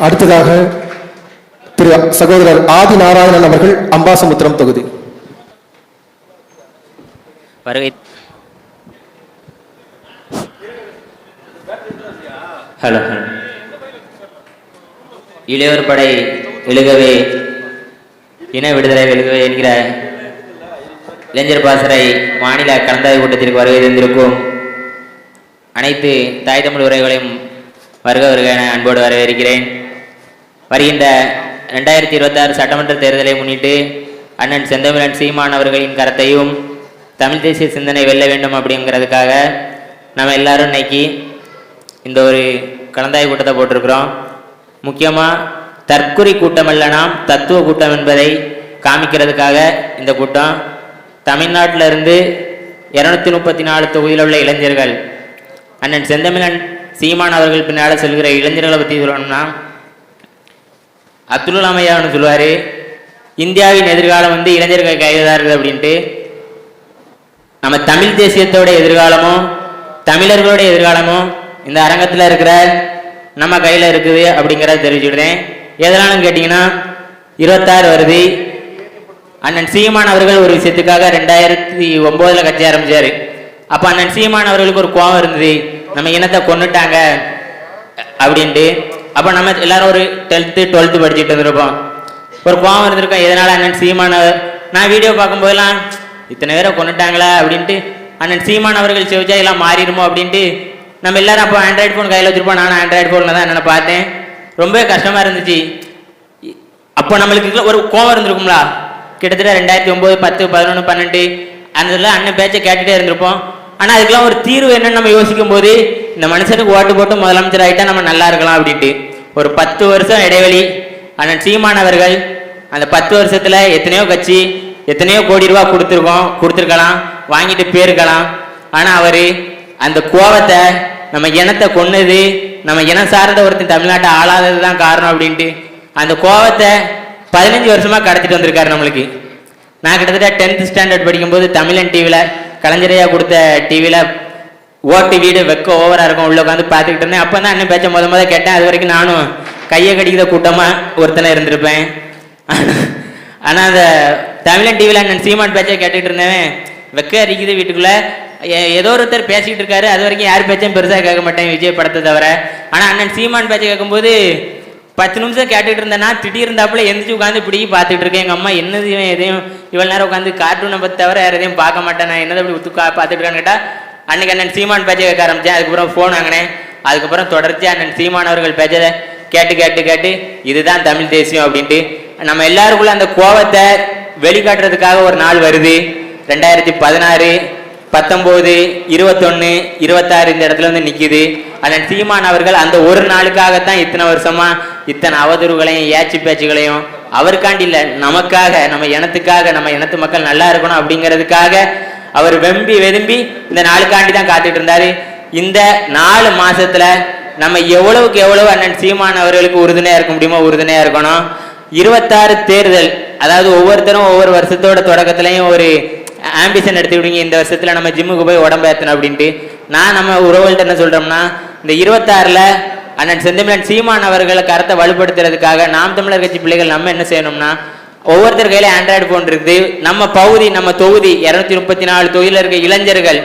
அடுத்ததாக திரு சகோதரர் ஆதி நாராயணன் அவர்கள் அம்பாசமுத்திரம் தொகுதி. வருகை. ஹலோ. ஹலோ இளையோர் படை எழுகவே இன விடுதலை எழுகவே என்கிற இளைஞர் பாசறை மாநில கலந்தாய்வு கூட்டத்திற்கு வருகை தந்திருக்கும் அனைத்து தாய் தமிழ் உரைகளையும் வருக வருக என அன்போடு வரவேற்கிறேன். வருகின்ற ரெண்டாயிரத்தி இருபத்தாறு சட்டமன்ற தேர்தலை முன்னிட்டு அண்ணன் செந்தமிழன் சீமான் அவர்களின் கருத்தையும் தமிழ் தேசிய சிந்தனை வெல்ல வேண்டும் அப்படிங்கிறதுக்காக நம்ம எல்லாரும் இன்னைக்கு இந்த ஒரு கலந்தாய் கூட்டத்தை போட்டிருக்கிறோம். முக்கியமாக தற்குறி கூட்டம் அல்ல தத்துவ கூட்டம் என்பதை காமிக்கிறதுக்காக இந்த கூட்டம். தமிழ்நாட்டில் இருந்து இரநூத்தி முப்பத்தி நாலு தொகுதியில் உள்ள இளைஞர்கள் அண்ணன் செந்தமிழன் சீமான் அவர்கள் பின்னால் செல்கிற இளைஞர்களை பற்றி சொல்லணும்னா அப்துல் அமையா ஒன்று சொல்லுவார். இந்தியாவின் எதிர்காலம் வந்து இளைஞர்கள் கையில் தான் இருக்குது அப்படின்ட்டு. நம்ம தமிழ் தேசியத்தோட எதிர்காலமும் தமிழர்களோட எதிர்காலமும் இந்த அரங்கத்தில் இருக்கிற நம்ம கையில் இருக்குது அப்படிங்கிறத தெரிவிச்சுடுறேன் எதனாலும் கேட்டிங்கன்னா இருபத்தாறு வருது. அண்ணன் சீமான் அவர்கள் ஒரு விஷயத்துக்காக ரெண்டாயிரத்தி ஒம்போதில் கட்சி ஆரம்பித்தார் அப்போ அண்ணன் சீமான் அவர்களுக்கு ஒரு கோபம் இருந்தது. நம்ம இனத்தை கொண்டுட்டாங்க அப்படின்ட்டு. அப்போ நம்ம எல்லாரும் ஒரு டென்த்து டுவெல்த்து படிச்சுட்டு இருந்திருப்போம். ஒரு கோவம் இருந்திருக்கோம் எதனால அண்ணன் சீமான் நான் வீடியோ பார்க்கும்போதெல்லாம் இத்தனை பேரை கொண்டுட்டாங்களா அப்படின்ட்டு அண்ணன் சீமான் அவர்கள் செவிச்சா எல்லாம் மாறிடுமோ அப்படின்ட்டு நம்ம எல்லாரும் அப்போ ஆண்ட்ராய்டு ஃபோன் கையில் வச்சிருப்போம். நானும் ஆண்ட்ராய்டு ஃபோனில் தான் என்னென்ன பார்த்தேன். ரொம்பவே கஷ்டமாக இருந்துச்சு. அப்போ நம்மளுக்கு ஒரு கோவம் இருந்திருக்கும்ல கிட்டத்தட்ட ரெண்டாயிரத்தி ஒம்பது பத்து பதினொன்று பன்னெண்டு அந்த இதில் அண்ணன் பேச்சை கேட்டுகிட்டே இருந்திருப்போம். ஆனால் அதுக்கெல்லாம் ஒரு தீர்வு என்னன்னு நம்ம யோசிக்கும் போது இந்த மனுஷனுக்கு ஓட்டு போட்டு முதலமைச்சர் ஆகிட்டா நம்ம நல்லா இருக்கலாம் அப்படின்ட்டு. ஒரு பத்து வருஷம் இடைவெளி ஆனால் சீமான் அவர்கள் அந்த பத்து வருஷத்தில் எத்தனையோ கட்சி எத்தனையோ கோடி ரூபா கொடுத்துருக்கோம் கொடுத்துருக்கலாம் வாங்கிட்டு போயிருக்கலாம். ஆனால் அவர் அந்த கோவத்தை நம்ம இனத்தை கொன்னது நம்ம இனம் சார்ந்த ஒருத்தன் தமிழ்நாட்டை ஆளாதது தான் காரணம் அப்படின்ட்டு. அந்த கோவத்தை பதினஞ்சு வருஷமாக கடத்திட்டு வந்திருக்காரு நம்மளுக்கு. நான் கிட்டத்தட்ட டென்த் ஸ்டாண்டர்ட் படிக்கும்போது தமிழன் டிவியில் கலைஞரையா கொடுத்த டிவியில் ஓட்டு வீடு வெக்க ஓவராக இருக்கும். உள்ள உட்காந்து பார்த்துக்கிட்டு இருந்தேன். அப்போ தான் அண்ணன் பேச்ச முத முத கேட்டேன். அது வரைக்கும் நானும் கையை கடிக்கிற கூட்டமாக ஒருத்தனை இருந்திருப்பேன். ஆனால் அந்த தமிழன் டிவியில் அண்ணன் சீமான் பேச்சை கேட்டுக்கிட்டு இருந்தேன் வெக்க அரிக்குது வீட்டுக்குள்ளே. ஏதோ ஒருத்தர் பேசிக்கிட்டு இருக்காரு. அது வரைக்கும் யார் பேச்சும் பெருசாக கேட்க மாட்டேன். விஜய் படத்தை தவிர. ஆனால் அண்ணன் சீமான் பேச்சை கேட்கும்போது பத்து நிமிஷம் கேட்டுட்டு இருந்தேன்னா திடீர்ந்தாப்புல எந்திரிச்சு உட்காந்து பிடிக்கி பார்த்துட்டு இருக்கேன். எங்கள் அம்மா என்னது இவன் எதையும் இவ்வளோ நேரம் உட்காந்து கார்ட்டூனை பற்றி தவிர வேறு எதையும் பார்க்க மாட்டேன்? நான் என்னதை அப்படி உத்து கா பார்த்துட்டு இருக்கான்னு கேட்டால் அன்னைக்கு அண்ணன் சீமான் பேச்சை கேட்க ஆரம்பித்தேன் அதுக்கப்புறம் ஃபோன் வாங்கினேன். அதுக்கப்புறம் தொடர்ச்சியாக அண்ணன் சீமான் அவர்கள் பேச்சை கேட்டு கேட்டு கேட்டு இதுதான் தமிழ் தேசியம் அப்படின்ட்டு நம்ம எல்லாருக்குள்ள அந்த கோவத்தை வெளிக்காட்டுறதுக்காக ஒரு நாள் வருது. ரெண்டாயிரத்தி பதினாறு பத்தொம்போது இருபத்தொன்று இருபத்தாறு இந்த இடத்துல வந்து நிற்கிது அண்ணன் சீமான் அவர்கள் அந்த ஒரு நாளுக்காகத்தான் இத்தனை வருஷமா இத்தனை அவதூறுகளையும் ஏச்சு பேச்சுகளையும் அவருக்காண்டி இல்லை நமக்காக நம்ம இனத்துக்காக நம்ம இனத்து மக்கள் நல்லா இருக்கணும் அப்படிங்கிறதுக்காக அவர் வெம்பி வெதும்பி இந்த நாளுக்காண்டி தான் காத்துட்டு இருந்தாரு. இந்த நாலு மாசத்துல நம்ம எவ்வளவுக்கு எவ்வளவு அண்ணன் சீமான் அவர்களுக்கு உறுதுணையா இருக்க முடியுமோ உறுதுணையா இருக்கணும். இருபத்தாறு தேர்தல் அதாவது ஒவ்வொருத்தரும் ஒவ்வொரு வருஷத்தோட தொடக்கத்திலையும் ஒரு ஆம்பிஷன் எடுத்துக்கிட்டீங்க இந்த வருஷத்துல நம்ம ஜிம்முக்கு போய் உடம்பு ஏற்றணும் அப்படின்ட்டு. நான் நம்ம உறவுகள்ட்ட என்ன சொல்றோம்னா இந்த இருபத்தாறுல அண்ணன் செந்தமிழன் சீமான் அவர்களை கருத்தை வலுப்படுத்துறதுக்காக நாம் தமிழர் கட்சி பிள்ளைகள் நம்ம என்ன செய்யணும்னா ஒவ்வொருத்தர் கையில ஆண்ட்ராய்டு போன் இருக்குது. நம்ம பகுதி நம்ம தொகுதி இருநூத்தி முப்பத்தி நாலு தொகுதியில் இருக்க இளைஞர்கள்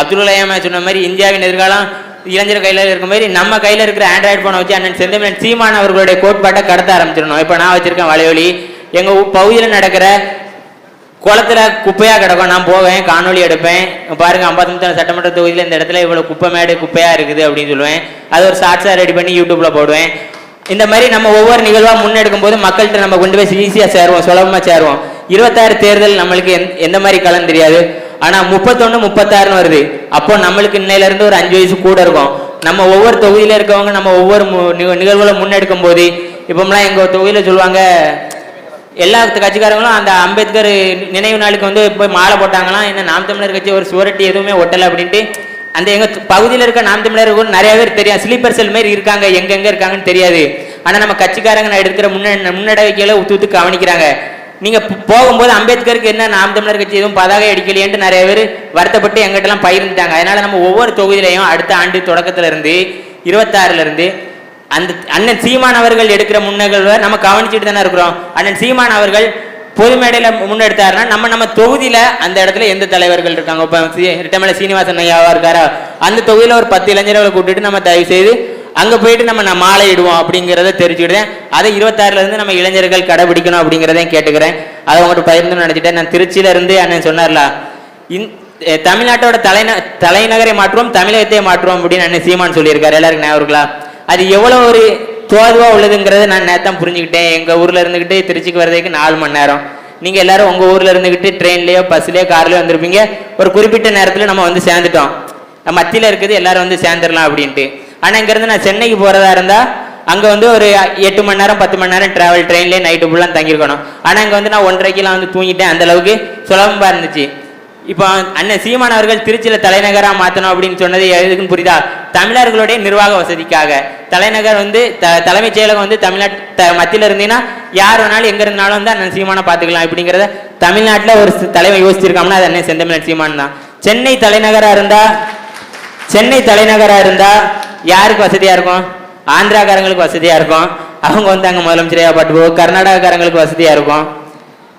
அப்துல் சொன்ன மாதிரி இந்தியாவின் எதிர்காலம் இளைஞர் கையில இருக்க மாதிரி நம்ம கையில இருக்கிற ஆண்ட்ராய்டு போனை வச்சு அண்ணன் செந்தமிழன் சீமான் அவர்களுடைய கோட்பாட்டை கடத்த ஆரம்பிச்சிடணும். இப்போ நான் வச்சிருக்கேன் வலையொலி. எங்க பகுதியில் நடக்கிற குளத்துல குப்பையா கிடக்கும். நான் போவேன் காணொளி எடுப்பேன். பாருங்க ஐம்பத்தஞ்சு சட்டமன்ற தொகுதியில் இந்த இடத்துல இவ்வளவு குப்பை மேடு குப்பையா இருக்குது அப்படின்னு சொல்லுவேன். அது ஒரு ஷார்ட்ஸா ரெடி பண்ணி யூடியூப்ல போடுவேன். இந்த மாதிரி நம்ம ஒவ்வொரு நிகழ்வா முன்னெடுக்கும் போது மக்கள்கிட்ட நம்ம கொண்டு போய் ஈஸியா சேருவோம் சுலபமா சேருவோம். இருபத்தாறு தேர்தல் நம்மளுக்கு எந்த- எந்த மாதிரி களம் தெரியாது. ஆனா முப்பத்தொன்னு முப்பத்தாறுன்னு வருது. அப்போ நம்மளுக்கு இன்னையில இருந்து ஒரு அஞ்சு வயசு கூட இருக்கும். நம்ம ஒவ்வொரு தொகுதியில இருக்கவங்க நம்ம ஒவ்வொரு நிகழ்வுகளை முன்னெடுக்கும் போது இப்போம்லாம் எங்க தொகுதியில சொல்லுவாங்க எல்லா கட்சிக்காரங்களும் அந்த அம்பேத்கர் நினைவு நாளுக்கு வந்து போய் மாலை போட்டாங்களாம் என்ன நாம் தமிழர் கட்சி ஒரு சுவரட்டி எதுவுமே ஒட்டலை அப்படின்ட்டு அந்த எங்க பகுதியில் இருக்க நாம் தமிழர் நிறைய பேர் தெரியும் ஸ்லீப்பர் செல் மாதிரி இருக்காங்க எங்கெங்கே இருக்காங்கன்னு தெரியாது. ஆனா நம்ம கட்சிக்காரங்க நான் எடுக்கிற முன்ன முன்னடவடிக்கையில உத்து உத்து கவனிக்கிறாங்க. நீங்க போகும்போது அம்பேத்கருக்கு என்ன நாம் தமிழர் கட்சி எதுவும் பதாகை அடிக்கலையேன்ட்டு நிறைய பேர் வருத்தப்பட்டு எங்கிட்ட எல்லாம் அதனால் அதனால நம்ம ஒவ்வொரு தொகுதியிலையும் அடுத்த ஆண்டு தொடக்கத்துல இருந்து இருபத்தாறுல இருந்து அந்த அண்ணன் சீமான் அவர்கள் எடுக்கிற முன்னகழ்வை நம்ம கவனிச்சுட்டு தானே இருக்கிறோம். அண்ணன் சீமான் அவர்கள் பொது மேடையில் முன்னெடுத்தாருன்னா நம்ம நம்ம தொகுதியில் அந்த இடத்துல எந்த தலைவர்கள் இருக்காங்க? இப்போ ரிட்டமலை சீனிவாசன் ஐயாவா இருக்காரா? அந்த தொகுதியில் ஒரு பத்து இளைஞர்களை கூட்டிட்டு நம்ம தயவு செய்து அங்கே போயிட்டு நம்ம நான் மாலை இடுவோம் அப்படிங்கிறத தெரிஞ்சுக்கிட்டேன் அதை இருபத்தாறுலேருந்து நம்ம இளைஞர்கள் கடைபிடிக்கணும் அப்படிங்கிறதையும் கேட்டுக்கிறேன். அதை உங்கள்கிட்ட பயிர்ந்து நினைச்சிட்டேன். நான் திருச்சியிலேருந்து அண்ணன் சொன்னார்ல இந் தமிழ்நாட்டோட தலைந தலைநகரை மாற்றுவோம் தமிழகத்தை மாற்றுவோம் அப்படின்னு அண்ணன் சீமான் சொல்லியிருக்காரு. எல்லாருக்கும் ஞாபகம் அது எவ்வளவு ஒரு தோதுவா உள்ளதுங்கிறத நான் நேத்தான் புரிஞ்சுக்கிட்டேன். எங்க ஊர்ல இருந்துகிட்டு திருச்சிக்கு வர்றதுக்கு நாலு மணி நேரம். நீங்க எல்லாரும் உங்க ஊர்ல இருந்துகிட்டு ட்ரெயின்லயோ பஸ்லயோ கார்லயோ வந்திருப்பீங்க. ஒரு குறிப்பிட்ட நேரத்துல நம்ம வந்து சேர்ந்துட்டோம். மத்தியில இருக்குது எல்லாரும் வந்து சேர்ந்துடலாம் அப்படின்ட்டு. ஆனா இங்க இருந்து நான் சென்னைக்கு போறதா இருந்தா அங்க வந்து ஒரு எட்டு மணி நேரம் பத்து மணி நேரம் டிராவல் ட்ரெயின்லேயே நைட்டு ஃபுல்லாக தங்கியிருக்கணும். ஆனா இங்க வந்து நான் ஒன்றரைக்கெல்லாம் வந்து தூங்கிட்டேன். அந்த அளவுக்கு சுலபமா இருந்துச்சு. இப்போ அண்ணன் சீமான் அவர்கள் திருச்சியில தலைநகரா மாத்தணும் அப்படின்னு சொன்னது எதுக்குன்னு புரியுதா? தமிழர்களுடைய நிர்வாக வசதிக்காக. தலைநகர் வந்து த- தலைமைச் செயலகம் வந்து தமிழ்நாட்டு த- இருந்தீங்கன்னா யார் வேணாலும் எங்க இருந்தாலும் வந்து அண்ணன் சீமானை பார்த்துக்கலாம் இப்படிங்கிறத தமிழ்நாட்டில் ஒரு தலைமை யோசிச்சிருக்காங்கன்னா அது அண்ணன் செந்தமிழன் சீமான் தான். சென்னை தலைநகராக இருந்தா சென்னை தலைநகராக இருந்தா யாருக்கு வசதியா இருக்கும்? ஆந்திராக்காரங்களுக்கு வசதியா இருக்கும். அவங்க வந்து அங்கே முதலமைச்சரையா பாட்டு போகும் கர்நாடகாக்காரங்களுக்கு வசதியா இருக்கும்.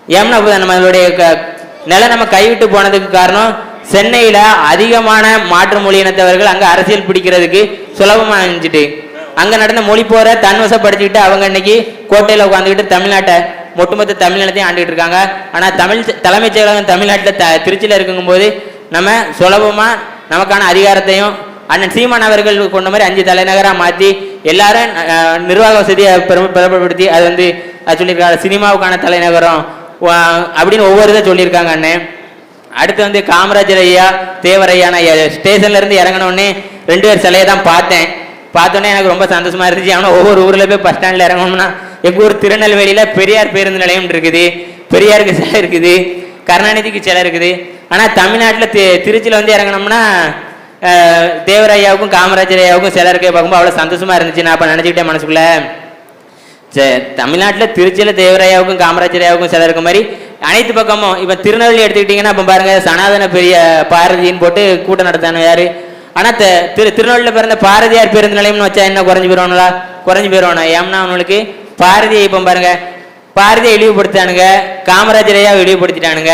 ஏம்னா அப்போ நம்மளுடைய க- நிலம் நம்ம கைவிட்டு போனதுக்கு காரணம் சென்னையில அதிகமான மாற்று மொழி இனத்தவர்கள் அங்க அரசியல் பிடிக்கிறதுக்கு சுலபமா இருந்துச்சுட்டு அங்க நடந்த மொழி போற தன்வசப்படுத்திக்கிட்டு அவங்க இன்னைக்கு கோட்டையில உட்காந்துக்கிட்டு தமிழ்நாட்டை ஒட்டுமொத்த தமிழ்நிலத்தையும் ஆண்டுகிட்டு இருக்காங்க. ஆனா தமிழ் தலைமைச் செயலகம் தமிழ்நாட்டுல த திருச்சியில் இருக்கும்போது நம்ம சுலபமா நமக்கான அதிகாரத்தையும் அண்ணன் சீமான் அவர்கள் கொண்ட மாதிரி அஞ்சு தலைநகரா மாத்தி எல்லாரும் நிர்வாக வசதியை பெரும- பிரபலப்படுத்தி அது வந்து சொல்லியிருக்காங்க. சினிமாவுக்கான தலைநகரம் அப்படின்னு ஒவ்வொரு இதை சொல்லியிருக்காங்க அண்ணன் அடுத்து வந்து காமராஜர் ஐயா தேவர் ஐயா. நான் ஸ்டேஷன்ல இருந்து ரெண்டு பேர் சிலையை தான் பார்த்தேன். பார்த்தோன்னே எனக்கு ரொம்ப சந்தோஷமா இருந்துச்சு. ஆனால் ஒவ்வொரு ஊர்ல போய் பஸ் ஸ்டாண்ட்ல இறங்கணும்னா எங்க ஊர் திருநெல்வேலியில பெரியார் பேருந்து நிலையம் இருக்குது. பெரியாருக்கு சிலை இருக்குது. கருணாநிதிக்கு சிலை இருக்குது. ஆனா தமிழ்நாட்டில் தி- திருச்சியில வந்து இறங்கினோம்னா அஹ், தேவர் ஐயாவுக்கும் காமராஜர் ஐயாவுக்கும் சிலை இருக்க பார்க்கும்போது அவ்வளோ சந்தோஷமா இருந்துச்சு. நான் அப்ப நினைச்சுக்கிட்டேன் மனசுக்குள்ள. சரி தமிழ்நாட்டில் திருச்சியில் தேவராயாவுக்கும் காமராஜரையாவுக்கும் சில இருக்க மாதிரி அனைத்து பக்கமும். இப்போ திருநெல்வேலி எடுத்துக்கிட்டிங்கன்னா இப்போ பாருங்க சனாதன பெரிய பாரதின்னு போட்டு கூட்டம் நடத்தானு யாரு? ஆனால் திரு திருநெல்வேலியில் பிறந்த பாரதியார் பேருந்து நிலையம்னு வச்சா என்ன குறைஞ்சு போயிடுவாங்களா குறைஞ்சு போயிடுவானா ஏம்னா அவனுக்கு பாரதியை இப்போ பாருங்க பாரதியை இழிவுபடுத்தானுங்க காமராஜரையா இழிவுபடுத்திட்டானுங்க.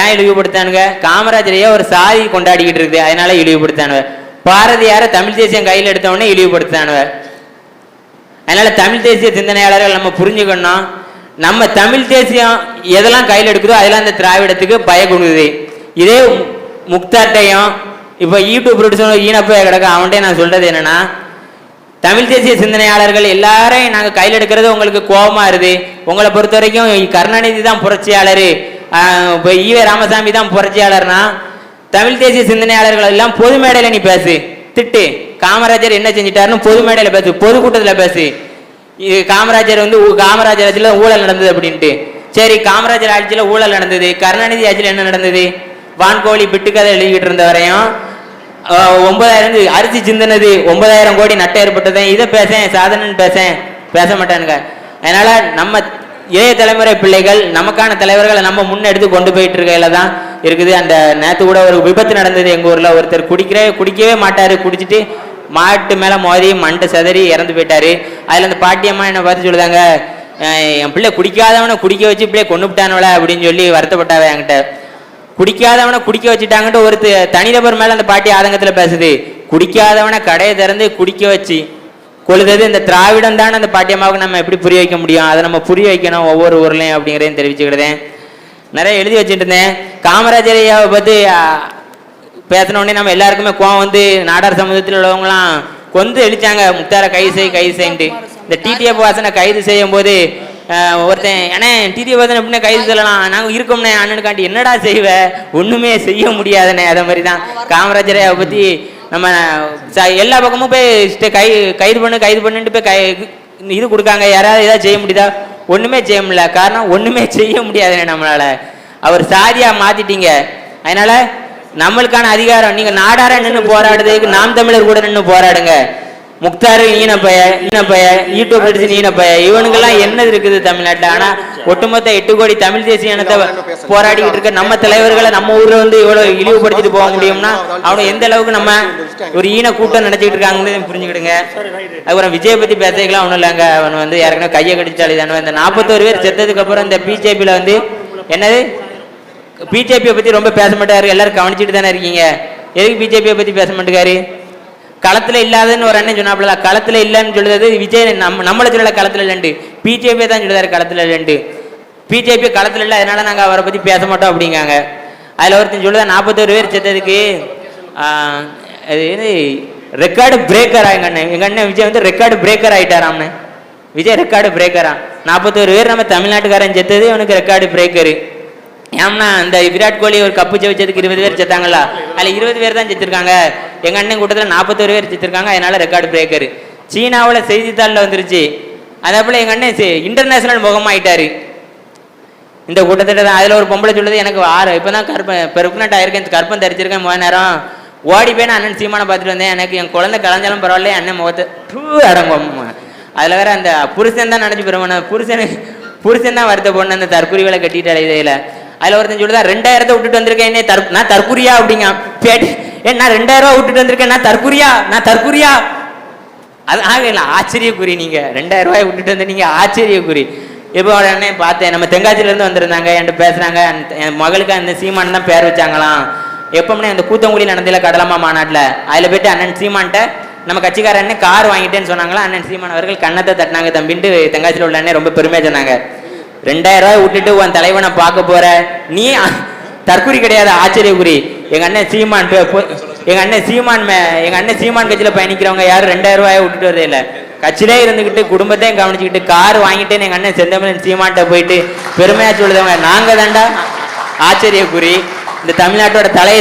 ஏன் இழிவுபடுத்தானுங்க காமராஜரையா ஒரு சாதி கொண்டாடிக்கிட்டு இருக்குது அதனால இழிவுபடுத்தானுவ பாரதியாரை தமிழ் தேசியம் கையில் எடுத்தவொடனே இழிவுபடுத்தானுவ அதனால தமிழ் தேசிய சிந்தனையாளர்கள் நம்ம புரிஞ்சுக்கணும் நம்ம தமிழ் தேசியம் எதெல்லாம் கையில் எடுக்குதோ அதெல்லாம் இந்த திராவிடத்துக்கு பயக்குணுது இதே முக்தாட்டையும் இப்போ யூடியூப் ப்ரொடியூசர் ஈனப்போ கிடக்க அவன்கிட்ட நான் சொல்கிறது என்னென்னா தமிழ் தேசிய சிந்தனையாளர்கள் எல்லாரையும் நாங்கள் கையில் எடுக்கிறது உங்களுக்கு கோபமாக இருது உங்களை பொறுத்த வரைக்கும் கருணாநிதி தான் புரட்சியாளர். இப்போ ஈவே ராமசாமி தான் புரட்சியாளர்னா தமிழ் தேசிய சிந்தனையாளர்கள் எல்லாம் பொது மேடையில் நீ பேசு. திட்டு. காமராஜர் என்ன செஞ்சிட்டாருன்னு பொது மேடையில் பேசு. பொதுக்கூட்டத்தில் பேசு. இது காமராஜர் வந்து ஊ- காமராஜர் ஆட்சியில் ஊழல் நடந்தது அப்படின்ட்டு. சரி காமராஜர் ஆட்சியில் ஊழல் நடந்தது. கருணாநிதி ஆட்சியில் என்ன நடந்தது? வான்கோழி பிட்டுக்கதை எழுதிக்கிட்டு இருந்த வரையும் ஒன்பதாயிரம் அரிசி சிந்தினது. ஒன்பதாயிரம் கோடி நட்ட ஏற்பட்டது. இதை பேசேன் சாதனைன்னு பேசேன். பேச மாட்டானுங்க அதனால நம்ம இளைய தலைமுறை பிள்ளைகள் நமக்கான தலைவர்களை நம்ம முன்னெடுத்து கொண்டு போயிட்டு இருக்கையில தான் இருக்குது. அந்த நேற்று கூட ஒரு விபத்து நடந்தது எங்கள் ஊரில். ஒருத்தர் குடிக்கிறே குடிக்கவே மாட்டார். குடிச்சிட்டு மாட்டு மேல மோதி மண்டை செதறி இறந்து போயிட்டாரு. அதுல அந்த பாட்டியம்மா என்ன பார்த்து சொல்லுதாங்க என் பிள்ளை குடிக்காதவனை குடிக்க வச்சு பிள்ளைய கொண்டு விட்டானவள அப்படின்னு சொல்லி வருத்தப்பட்டாவே என்கிட்ட. குடிக்காதவனை குடிக்க வச்சுட்டாங்கன்ட்டு ஒரு தனிநபர் மேல அந்த பாட்டி ஆதங்கத்துல பேசுது. குடிக்காதவனை கடையை திறந்து குடிக்க வச்சு கொழுதது இந்த திராவிடம் தான் அந்த பாட்டியம்மாவுக்கு நம்ம எப்படி புரிய வைக்க முடியும்? அதை நம்ம புரிய வைக்கணும் ஒவ்வொரு ஊர்லயும் அப்படிங்கிறதையும் தெரிவிச்சுக்கிட்டேன். நிறைய எழுதி வச்சுட்டு இருந்தேன். காமராஜர் ஐயாவை பத்தி ஆ, பேசின உடனே நம்ம எல்லாருக்குமே கோவம் வந்து நாடார் சமூகத்தில் உள்ளவங்களாம் கொந்து எழுச்சாங்க முக்தாரை கைது செய் கைது செய்யிட்டு இந்த டிடிஎஃப் வாசனை கைது செய்யும் போது ஒருத்தன் ஏன்னா டிடிஎஃப் வாசனை எப்படின்னா கைது சொல்லலாம் நாங்கள் இருக்கோம்னே அண்ணனுக்காண்டி என்னடா செய்வ? ஒன்றுமே செய்ய முடியாதுண்ணே அதே மாதிரி தான் காமராஜரை பற்றி நம்ம ச- எல்லா பக்கமும் போய் கை கைது பண்ணு கைது பண்ணுன்ட்டு போய் கை இது கொடுக்காங்க. யாராவது ஏதாவது செய்ய முடியுதா? ஒன்றுமே செய்ய முடியல. காரணம் ஒன்றுமே செய்ய முடியாதுண்ணே நம்மளால. அவர் சாதியாக மாற்றிட்டீங்க அதனால நம்மளுக்கான அதிகாரம். நீங்க நாடார நின்று போராடுறதுக்கு நாம் தமிழர் கூட நின்று போராடுங்க. முக்தார் ஈனப்பய ஈனப்பய யூடியூப் அடிச்சு ஈனப்பய இவனுங்கெல்லாம் என்னது இருக்குது தமிழ்நாட்டில்? ஆனா ஒட்டுமொத்த எட்டு கோடி தமிழ் தேசிய இனத்தை போராடிக்கிட்டு இருக்க நம்ம தலைவர்களை நம்ம ஊர்ல வந்து இவ்வளவு இழிவுபடுத்திட்டு போக முடியும்னா அவனை எந்த அளவுக்கு நம்ம ஒரு ஈன கூட்டம் நினச்சிக்கிட்டு இருக்காங்கன்னு புரிஞ்சுக்கிடுங்க. அதுக்கப்புறம் விஜய் பத்தி பேசிக்கலாம் ஒன்றும் இல்லைங்க. அவன் வந்து ஏற்கனவே கையை கடிச்சாலே தானே. இந்த நாற்பத்தோரு பேர் செத்ததுக்கு அப்புறம் இந்த பிஜேபியில வந்து என்னது? பிஜேபியை பற்றி ரொம்ப பேச மாட்டார். எல்லாரும் கவனிச்சுட்டு தானே இருக்கீங்க. எதுக்கு பிஜேபியை பற்றி பேச மாட்டேங்காரு? களத்தில் இல்லாதன்னு ஒரு அண்ணன் சொன்னாப்புல களத்தில் இல்லைன்னு சொல்லுறது விஜய் நம்ம நம்மள சொல்லல களத்தில் இல்லைண்டு பிஜேபி தான் சொல்லுறாரு களத்தில் இல்லைண்டு பிஜேபி களத்தில் இல்லை அதனால நாங்கள் அவரை பற்றி பேச மாட்டோம் அப்படிங்காங்க. அதில் ஒருத்தன் சொல்லுதா நாற்பத்தோரு பேர் செத்ததுக்கு அது இது ரெக்கார்டு பிரேக்கர் எங்கள் அண்ணன். எங்கள் அண்ணன் விஜய் வந்து ரெக்கார்டு பிரேக்கர் ஆகிட்டாராம்ண்ணே விஜய் ரெக்கார்டு பிரேக்கரா நாற்பத்தோரு பேர் நம்ம தமிழ்நாட்டுக்காரன் செத்தது அவனுக்கு ரெக்கார்டு பிரேக்கரு ஏம்னா இந்த விராட் கோலி ஒரு கப்பு ஜெயிச்சதுக்கு இருபது பேர் செத்தாங்களா அதில் இருபது பேர் தான் செத்துருக்காங்க எங்கள் அண்ணன் கூட்டத்தில் நாற்பத்தோரு பேர் செத்துருக்காங்க அதனால ரெக்கார்டு பிரேக்கர் சீனாவில் செய்தித்தாளில் வந்துருச்சு. அதே போல் எங்கள் அண்ணன் இன்டர்நேஷனல் முகமாயிட்டாரு. இந்த கூட்டத்தில் தான் அதில் ஒரு பொம்பளை சொல்லுது எனக்கு ஆறு இப்போ தான் கற்பம் பெருக்குனட் ஆயிருக்கேன் கற்பம் தரிச்சிருக்கேன் முத நேரம். ஓடி போய் நான் அண்ணன் சீமானை பார்த்துட்டு வந்தேன். எனக்கு என் குழந்தை கலைஞ்சாலும் பரவாயில்ல அண்ணன் முகத்தை டூ அடங்கும். அதில் வேற அந்த புருஷன் தான் நினச்சி பெறுவான புருஷனுக்கு புருஷன் தான் வருத்த பொண்ணு அந்த தற்கொலைகளை கட்டிட்டு அலையில அதில் ஒருத்தன் சொல்லுதா ரெண்டாயிரத்தை விட்டுட்டு வந்திருக்கேன் என்ன தர் நான் தற்குறியா அப்படிங்க. பேட்டி ஏ நான் ரெண்டாயிரம் ரூபா விட்டுட்டு வந்திருக்கேன் நான் தற்குறியா நான் தற்குறியா? அது ஆகல ஆச்சரியக்குறி நீங்க. ரெண்டாயிரம் ரூபாய் விட்டுட்டு வந்து நீங்க ஆச்சரியக்குறி. இப்போ உடனே பார்த்தேன் நம்ம தென்காசில இருந்து வந்திருந்தாங்க என்கிட்ட பேசுறாங்க என் மகளுக்கு அந்த சீமான் தான் பேர் வச்சாங்களாம். எப்பவுமே அந்த கூத்தங்குடி நடந்ததில்ல கடலம்மா மாநாட்டில். அதில் போயிட்டு அண்ணன் சீமான்ட்ட நம்ம கட்சிக்கார கார் வாங்கிட்டேன்னு சொன்னாங்களா அண்ணன் சீமான் அவர்கள் கண்ணத்தை தட்டினாங்க தம்பின்ட்டு தென்காசியில் உள்ள அண்ணன் ரொம்ப பெருமையாக சொன்னாங்க. ரெண்டாயிரம் ரூபாய் விட்டுட்டு உன் தலைவனை பார்க்க போற? நீ தற்குறி கிடையாது ஆச்சரியக்குறி. எங்க அண்ணன் சீமான் எங்க அண்ணன் சீமான் மே- எங்க அண்ணன் சீமான் கட்சியில பயணிக்கிறவங்க யாரும் ரெண்டாயிரம் ரூபாய் விட்டுட்டு வரதே இல்ல. கட்சியிலே இருந்துகிட்டு குடும்பத்தையும் கவனிச்சுக்கிட்டு கார் வாங்கிட்டு எங்க அண்ணன் செந்தமிழன் சீமான்ட்ட போயிட்டு பெருமையா சொல்லுதவங்க. நாங்க தாண்டா ஆச்சரியக்குறி. இந்த தமிழ்நாட்டோட தலை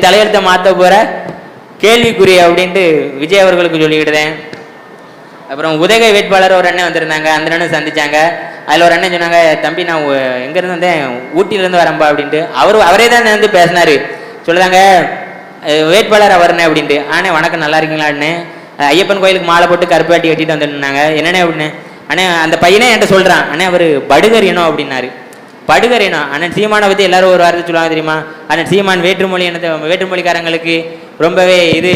தலையெழுத்தை மாத்த போற? கேள்விக்குறி அப்படின்ட்டு விஜய் அவர்களுக்கு சொல்லிக்கிட்டேன் அப்புறம் உதகை வேட்பாளர் ஒரு அண்ணன் வந்திருந்தாங்க. அந்த அண்ணன் சந்திச்சாங்க. அதில் ஒரு அண்ணன் சொன்னாங்க தம்பி நான் எங்கேருந்து வந்தேன்? ஊட்டியிலேருந்து வரேன்பா அப்படின்ட்டு. அவர் அவரே தான் வந்து பேசினாரு. சொல்லுதாங்க வேட்பாளர் அவர்னே அப்படின்ட்டு. அண்ணே வணக்கம் நல்லா இருக்கீங்களா? அண்ணே. ஐயப்பன் கோயிலுக்கு மாலை போட்டு கருப்பாட்டி கட்டிட்டு வந்துருந்தாங்க என்னண்ணே அப்படின்னு. அண்ணே அந்த பையனே என்கிட்ட சொல்கிறான் அண்ணே அவர் படுகர் இனம் அப்படின்னாரு. படுகர் இனம் அண்ணன் சீமானை பற்றி எல்லாரும் ஒரு வார்த்தை சொல்லுவாங்க தெரியுமா? அண்ணன் சீமான் வேற்றுமொழி இனத்தை வேற்றுமொழிக்காரங்களுக்கு ரொம்பவே இது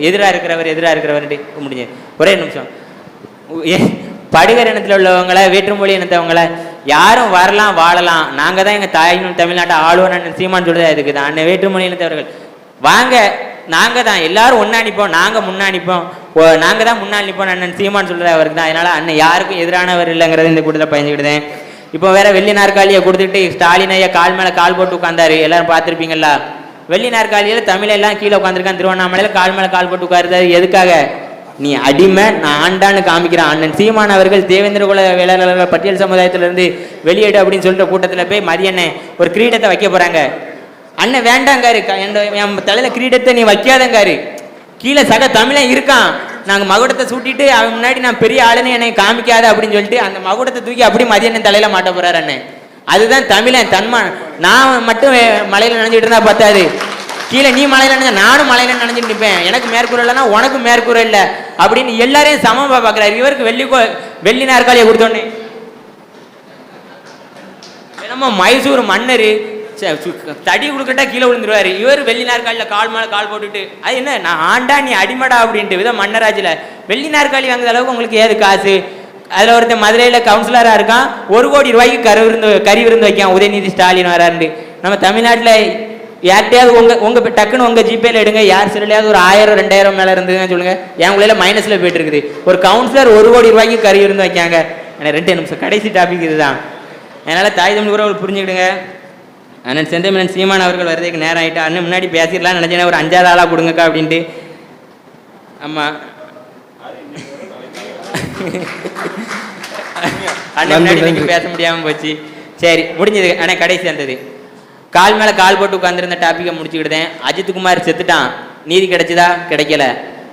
எதிராக இருக்கிறவர் எதிராக இருக்கிறவர்ன்ட்டு. முடிஞ்சு. ஒரே நிமிஷம். ஏ- படுகர் இனத்தில் உள்ளவங்களை வேற்றுமொழி இனத்தவங்களை யாரும் வரலாம் வாழலாம். நாங்கள் தான் எங்கள் தாய் தமிழ்நாட்டை ஆளுவோன்னு அண்ணன் சீமான் சொல்றதா இருக்குது தான். அண்ணன் வேற்றுமொழி இனத்தவர்கள். வாங்க நாங்கள் தான். எல்லாரும் ஒன்றா நிற்போம் நாங்கள் முன்னா நிற்போம் ஓ, தான் முன்னாள் நிற்போம் அண்ணன் சீமான் சொல்றது அவருக்கு தான். அதனால் அண்ணன் யாருக்கும் எதிரானவர் இல்லைங்கிறது இந்த கூட்டத்தில் பயந்துக்கிட்டேன் இப்போ வேற வெள்ளி நாற்காலியை கொடுத்துட்டு ஸ்டாலின் ஐயா கால் மேலே கால் போட்டு உட்காந்தாரு எல்லாரும் பார்த்துருப்பீங்களா? வெள்ளி நாற்காலியில் தமிழெல்லாம் கீழே உட்காந்துருக்கான் திருவண்ணாமலையில் கால் மேலே கால் போட்டு உட்காருதாரு எதுக்காக? நீ அடிமை நான் ஆண்டான்னு காமிக்கிறான் அண்ணன். சீமான் அவர்கள் தேவேந்திர குல வேளாளர்கள் பட்டியல் சமுதாயத்திலிருந்து வெளியேடு அப்படின்னு சொல்லிட்டு கூட்டத்தில் போய் மதியண்ணே ஒரு கிரீடத்தை வைக்க போகிறாங்க அண்ணன் வேண்டாங்காரு என் தலையில் கிரீடத்தை நீ வைக்காதங்காரு. கீழே சக தமிழன் இருக்கான். நாங்கள் மகுடத்தை சூட்டிட்டு அவன் முன்னாடி நான் பெரிய ஆளுன்னு என்னை காமிக்காத அப்படின்னு சொல்லிட்டு அந்த மகுடத்தை தூக்கி அப்படி மதியண்ணன் தலையில் மாட்ட போகிறாரு அண்ணன். அதுதான் தமிழன் தன்மான். நான் மட்டும் மலையில் நினைஞ்சிட்டு இருந்தா பத்தாது கீழே நீ மலையில நினைஞ்ச நானும் மலையில நினைஞ்சிட்டு நிற்பேன் எனக்கு மேற்கூரை இல்லைன்னா உனக்கு மேற்கூரை இல்லை. அப்படின்னு எல்லாரையும் சமமா பார்க்குறாரு. இவருக்கு வெள்ளி கோ வெள்ளி நாற்காலியை கொடுத்தோன்னே. என்னமோ மைசூர் மன்னர் ச- சு- தடி கொடுக்கட்டா கீழே விழுந்துருவாரு. இவர் வெள்ளி நாற்காலியில் கால் மேலே கால் போட்டுட்டு அது என்ன நான் ஆண்டா நீ அடிமடா அப்படின்ட்டு விதம் மன்னராஜில். வெள்ளி நாற்காலி வாங்குற அளவுக்கு உங்களுக்கு ஏது காசு? அதில் ஒருத்தன் மதுரையில் கவுன்சிலராக இருக்கான். ஒரு கோடி ரூபாய்க்கு கரு விருந்து கறி விருந்து வைக்கான். உதயநிதி ஸ்டாலின் வராருண்டு நம்ம தமிழ்நாட்டில் யார்கிட்டயாவது உங்க உங்க டக்குன்னு உங்க ஜிபேல எடுங்க. யார் சிலையாவது ஒரு ஆயிரம் ரெண்டாயிரம் மேல இருந்ததுன்னு சொல்லுங்க? என் உள்ள மைனஸ்ல போயிட்டு இருக்குது ஒரு கவுன்சிலர் ஒரு கோடி ரூபாய்க்கு கறி இருந்து வைக்காங்க. எனக்கு ரெண்டு நிமிஷம். கடைசி டாபிக் இதுதான். அதனால தாய் தமிழ் கூட புரிஞ்சுக்கிடுங்க. அண்ணன் செந்தமிழன் சீமான் அவர்கள் வர்றதுக்கு நேரம் ஆயிட்டு அண்ணன் முன்னாடி பேசிடலாம் நினைச்சேன் ஒரு அஞ்சாறு ஆளா கொடுங்கக்கா அப்படின்ட்டு. ஆமா அண்ணன் முன்னாடி பேச முடியாம போச்சு. சரி முடிஞ்சது. அண்ணே கடைசி வந்தது. கால் மேலே கால் போட்டு உட்காந்துருந்த டாப்பிக்கை முடிச்சுக்கிட்டேன். அஜித் குமார் செத்துட்டான். நீதி கிடைச்சதா? கிடைக்கல.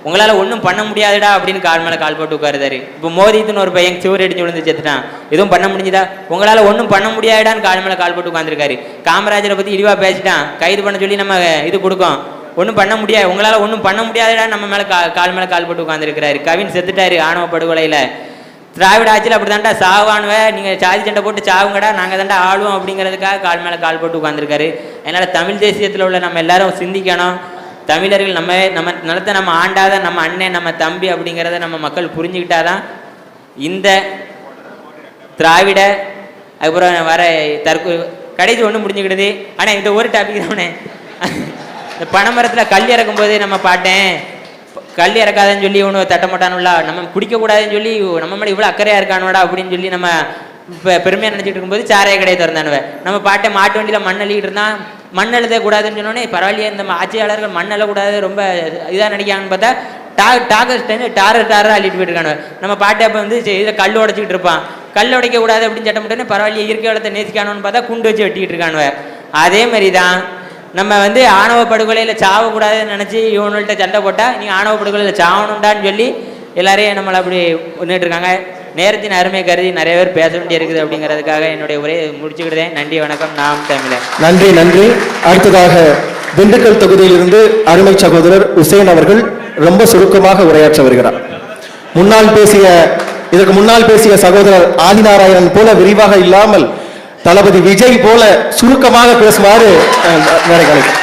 உங்களால் ஒன்றும் பண்ண முடியாதுடா அப்படின்னு கால் மேலே கால் போட்டு உட்காருதாரு. இப்போ மோதித்துன்னு ஒரு பையன் சுவர் அடிச்சு விழுந்து செத்துட்டான். எதுவும் பண்ண முடிஞ்சுதா? உங்களால் ஒன்றும் பண்ண முடியாதுடான்னு கால் மேலே கால் போட்டு உட்காந்துருக்காரு காமராஜரை பற்றி இழிவாக பேசிட்டான். கைது பண்ண சொல்லி நம்ம இது கொடுக்கோம். ஒன்றும் பண்ண முடியாது. உங்களால் ஒன்றும் பண்ண முடியாதுடா நம்ம மேலே கா கால் மேலே கால் போட்டு உட்காந்துருக்கிறாரு கவின் செத்துட்டாரு ஆணவ படுகொலையில். திராவிட ஆட்சியில் அப்படி தாண்டா சாவானுவ நீங்கள் சாதி சண்டை போட்டு சாவுங்கடா நாங்கள் தாண்டா ஆளுவோம் அப்படிங்கிறதுக்காக கால் மேலே கால் போட்டு உட்காந்துருக்காரு அதனால் தமிழ் தேசியத்தில் உள்ள நம்ம எல்லாரும் சிந்திக்கணும். தமிழர்கள் நம்ம நம்ம நிலத்தை நம்ம ஆண்டாத நம்ம அண்ணன் நம்ம தம்பி அப்படிங்கிறத நம்ம மக்கள் புரிஞ்சுக்கிட்டாதான் இந்த திராவிட அதுக்கப்புறம் வர தற்கு கடைசி ஒன்று முடிஞ்சுக்கிடுது. ஆனால் இந்த ஒரு டாபிக் தானே. இந்த பனைமரத்தில் கல் இறக்கும்போது நம்ம பாட்டேன். கல் இறக்காதன்னு சொல்லி இவனு தட்டமாட்டானுல்லா நம்ம குடிக்கக்கூடாதுன்னு சொல்லி நம்ம மேலே இவ்வளோ அக்கறையாக இருக்கானுடா அப்படின்னு சொல்லி நம்ம இப்போ பெருமையாக நினச்சிட்டு இருக்கும்போது சாரைய கடையை திறந்தானுவ. நம்ம பாட்டை மாட்டு வண்டியில் மண் அள்ளிக்கிட்டு இருந்தான் மண் எழுதக்கூடாதுன்னு சொன்னோன்னே பரவாயில்லையே இந்த ஆட்சியாளர்கள் மண் அள்ளக்கூடாது ரொம்ப இதாக நடிக்காங்கன்னு பார்த்தா டா டாகஸ்ட் டாரர் டாரர் அள்ளிட்டு போயிட்டுருக்கானு நம்ம பாட்டை அப்போ வந்து இதில் இதை கல் உடைச்சிக்கிட்டு இருப்பான். கல் உடைக்க கூடாது அப்படின்னு சட்டம் போட்டோன்னே பரவாயில்லையே இயற்கை வளத்தை நேசிக்கானோன்னு பார்த்தா குண்டு வச்சு வெட்டிக்கிட்டு இருக்கானுவ. அதே மாதிரி தான் நம்ம வந்து ஆணவ படுகொலையில் சாவக்கூடாதுன்னு நினச்சி இவனுள்கிட்ட சண்டை போட்டால் நீ ஆணவ படுகொலையில் சாவணுண்டான்னு சொல்லி எல்லாரையும் நம்மளை அப்படி ஒன்றுட்டு இருக்காங்க நேரத்தின் அருமை கருதி நிறைய பேர் பேச வேண்டி இருக்குது அப்படிங்கிறதுக்காக என்னுடைய உரையை முடிச்சுக்கிட்டேன் நன்றி வணக்கம். நாம் தமிழர். நன்றி நன்றி. அடுத்ததாக திண்டுக்கல் தொகுதியிலிருந்து அருமை சகோதரர் உசேன் அவர்கள் ரொம்ப சுருக்கமாக உரையாற்ற வருகிறார். முன்னால் பேசிய இதற்கு முன்னால் பேசிய சகோதரர் ஆதிநாராயணன் போல விரிவாக இல்லாமல் தளபதி விஜய் போல சுருக்கமாக பேசுமாறு அஹ், வேலை கிடைக்கும்